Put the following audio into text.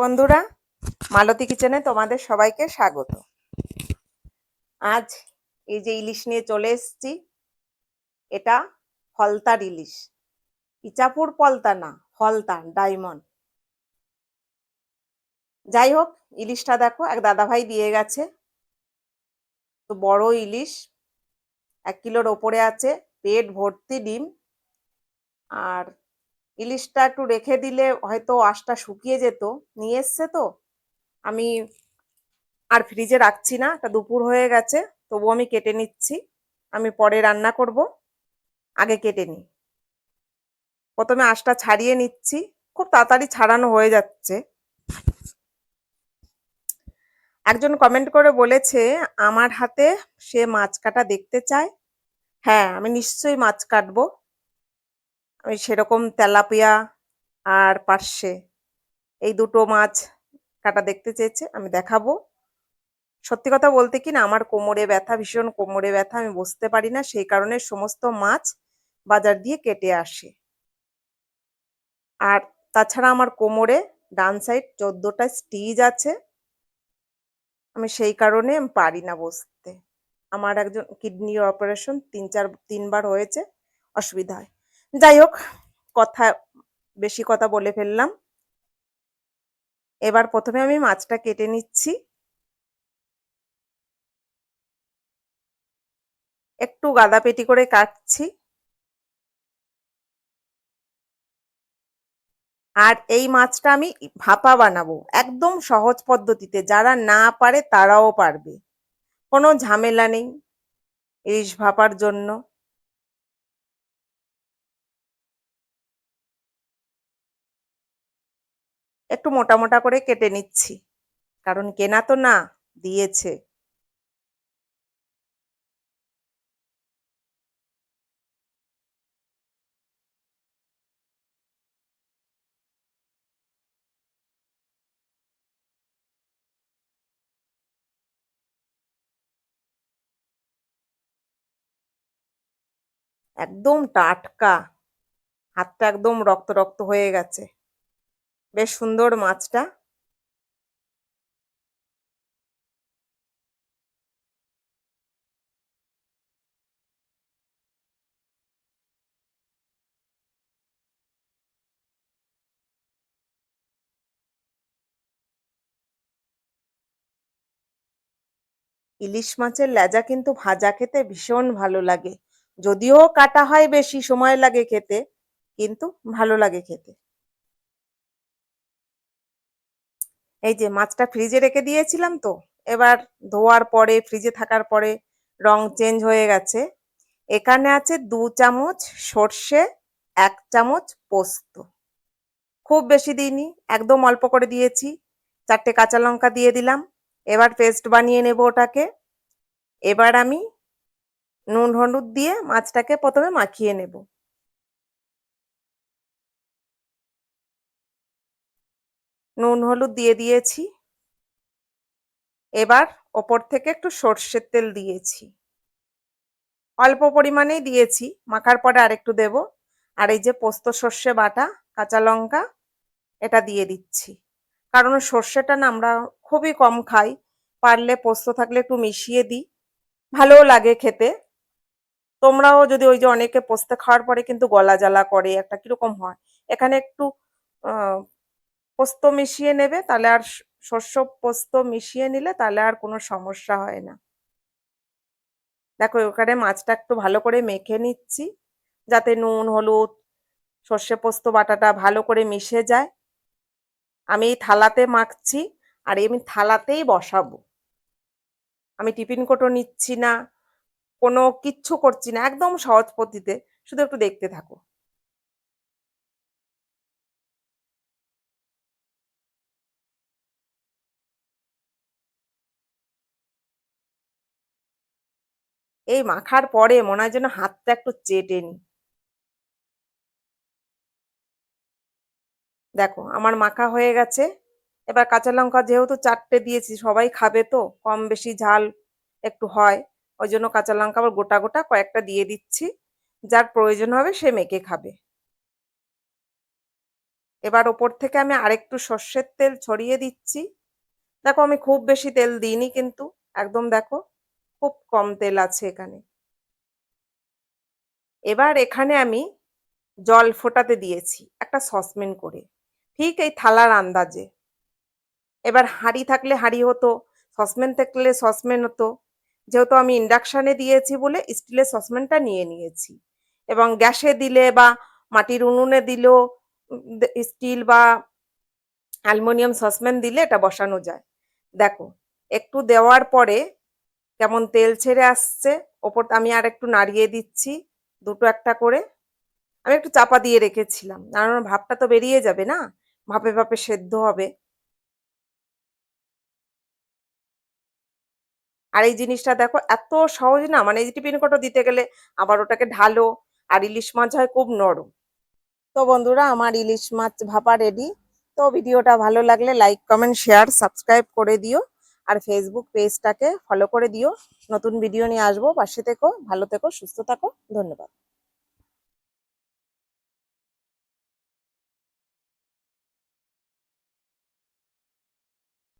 বন্ধুরা, মালতী কিচেনে তোমাদের সবাইকে স্বাগত। আজ এই যে ইলিশ নিয়ে চলে এসেছি, এটা ফলতার ইলিশ। ইচাপুর পলতা না ফলতা ডায়মন্ড। যাই হোক, ইলিশটা দেখো, এক দাদাভাই দিয়ে গেছে। তো বড় ইলিশ, এক কিলোর ওপরে আছে, পেট ভর্তি ডিম। আর ইলিশটা একটু রেখে দিলে হয়তো আঁশটা শুকিয়ে যেত। নিয়ে এসছে তো। আমি আর ফ্রিজে রাখছি না, তা দুপুর হয়ে গেছে তবু আমি কেটে নিচ্ছি। আমি পরে রান্না করব, আগে কেটে নিই। প্রথমে আঁশটা ছাড়িয়ে নিচ্ছি, খুব তাড়াতাড়ি ছাড়ানো হয়ে যাচ্ছে। একজন কমেন্ট করে বলেছে, আমার হাতে সে মাছ কাটা দেখতে চায়? হ্যাঁ আমি নিশ্চয়ই মাছ কাটবো। ওই সেরকম তেলাপিয়া আর পার্শে এই দুটো মাছ কাটা দেখতে চেয়েছে, আমি দেখাবো। সত্যি কথা বলতে কি না, আমার কোমরে ব্যথা, ভীষণ কোমরে ব্যথা, আমি বসতে পারি না, সেই কারণে সমস্ত মাছ বাজার দিয়ে কেটে আসে। আর তাছাড়া আমার কোমরে ডান সাইড চোদ্দটা স্টিজ আছে। আমি সেই কারণে আমি পারি না বসতে। আমার একজন কিডনির অপারেশন তিন চার, তিনবার হয়েছে, অসুবিধা হয়। যাই হোক কথা, বেশি কথা বলে ফেললাম। এবার প্রথমে আমি মাছটা কেটে নিচ্ছি। একটু গাদা পেটি করে কাটছি। আর এই মাছটা আমি ভাপা বানাবো, একদম সহজ পদ্ধতিতে। যারা না পারে তারাও পারবে। কোনো ঝামেলা নেই। ইলিশ ভাপার জন্য। একটু মোটা মোটা করে কেটে নিচ্ছি। কারণ কেনা তো না, দিয়েছে। একদম টাটকা। হাতটা একদম রক্ত রক্ত হয়ে গেছে। বেশ সুন্দর মাছটা। ইলিশ মাছের লেজা কিন্তু ভাজা খেতে ভীষণ ভালো লাগে। যদিও কাটা হয় বেশি, সময় লাগে খেতে, কিন্তু ভালো লাগে খেতে। এই যে মাছটা ফ্রিজে রেখে দিয়েছিলাম তো, এবার ধোয়ার পরে ফ্রিজে থাকার পরে রং চেঞ্জ হয়ে গেছে। এখানে আছে দু চামচ সর্ষে, এক চামচ পোস্ত। খুব বেশি দিইনি, একদম অল্প করে দিয়েছি। চারটে কাঁচা লঙ্কা দিয়ে দিলাম। এবার পেস্ট বানিয়ে নেব ওটাকে। এবার আমি নুন, হলুদ দিয়ে মাছটাকে প্রথমে মাখিয়ে নেব। নুন, হলুদ দিয়ে দিয়েছি। এবার ওপর থেকে একটু সর্ষের তেল দিয়েছি। অল্প পরিমাণেই দিয়েছি, মাখার পরে আরেকটু দেব। আর এই যে পোস্ত সর্ষে বাটা, কাঁচা লঙ্কা, এটা দিয়ে দিচ্ছি। কারণ সর্ষেটা না আমরা খুবই কম খাই, পারলে পোস্ত থাকলে একটু মিশিয়ে দিই। ভালোও লাগে খেতে। তোমরাও যদি ওই যে অনেকে পোস্ত খাওয়ার পরে কিন্তু গলা জ্বালা করে, একটা কীরকম হয়। এখানে একটু পোস্ত মিশিয়ে নেবে, তাহলে আর শস্য পোস্ত মিশিয়ে নিলে তাহলে আর কোনো সমস্যা হয় না। দেখো ওখানে মাছটা একটু ভালো করে মেখে নিচ্ছি, যাতে নুন, হলুদ, সর্ষে পোস্ত, বাটাটা ভালো করে মিশে যায়। আমি এই থালাতে মাখছি, আর আমি থালাতেই বসাবো। আমি টিফিন কোটো নিচ্ছি না, কোনো কিচ্ছু করছি না, একদম সহজ পদ্ধতিতে, শুধু একটু দেখতে থাকো। এই মাখার পরে মনে হয় যেন হাতটা একটু চেটে নি। দেখো, আমার মাখা হয়ে গেছে। এবার কাঁচা লঙ্কা যেহেতু চারটে দিয়েছি, সবাই খাবে তো, কম বেশি ঝাল একটু হয়। ওই জন্য কাঁচা লঙ্কা আবার গোটা গোটা কয়েকটা দিয়ে দিচ্ছি। যার প্রয়োজন হবে সে মেখে খাবে। এবার ওপর থেকে আমি আরেকটু সর্ষের তেল ছড়িয়ে দিচ্ছি। দেখো, আমি খুব বেশি তেল দিইনি কিন্তু, একদম দেখো। খুব কম তেল আছে এখানে। এবার এখানে আমি জল ফোটাতে দিয়েছি, একটা সসপ্যান করে। ঠিক এই থালার আন্দাজে। এবার হাঁড়ি থাকলে হাঁড়ি হতো, সসপ্যান থাকলে সসপ্যান হতো। যেহেতু আমি ইন্ডাকশানে দিয়েছি বলে স্টিলের সসপ্যানটা নিয়ে নিয়েছি। এবং গ্যাসে দিলে বা মাটির উনুনে দিলেও স্টিল বা অ্যালুমিনিয়াম সসপ্যান দিলে এটা বসানো যায়। দেখো, একটু দেওয়ার পরে কেমন তেল ছেড়ে আসছে? ওপর আমি আর একটু নাড়িয়ে দিচ্ছি, দুটো একটা করে। আমি একটু চাপা দিয়ে রেখেছিলাম কারণ ভাপটা তো বেরিয়ে যাবে না? ভাপে ভাপে সেদ্ধ হবে। আর এই জিনিসটা দেখো, এত সহজ না মানে এই টিফিন কোটো দিতে গেলে আবার ওটাকে ঢালো, আর ইলিশ মাছ হয় খুব নরম। তো বন্ধুরা, আমার ইলিশ মাছ ভাপা রেডি তো ভিডিওটা ভালো লাগলে লাইক কমেন্ট শেয়ার সাবস্ক্রাইব করে দিও। আর ফেসবুক পেজটাকে ফলো করে দিও। নতুন ভিডিও নিয়ে আসব। পাশে থেকো, ভালো থেকো, সুস্থ থাকো। ধন্যবাদ।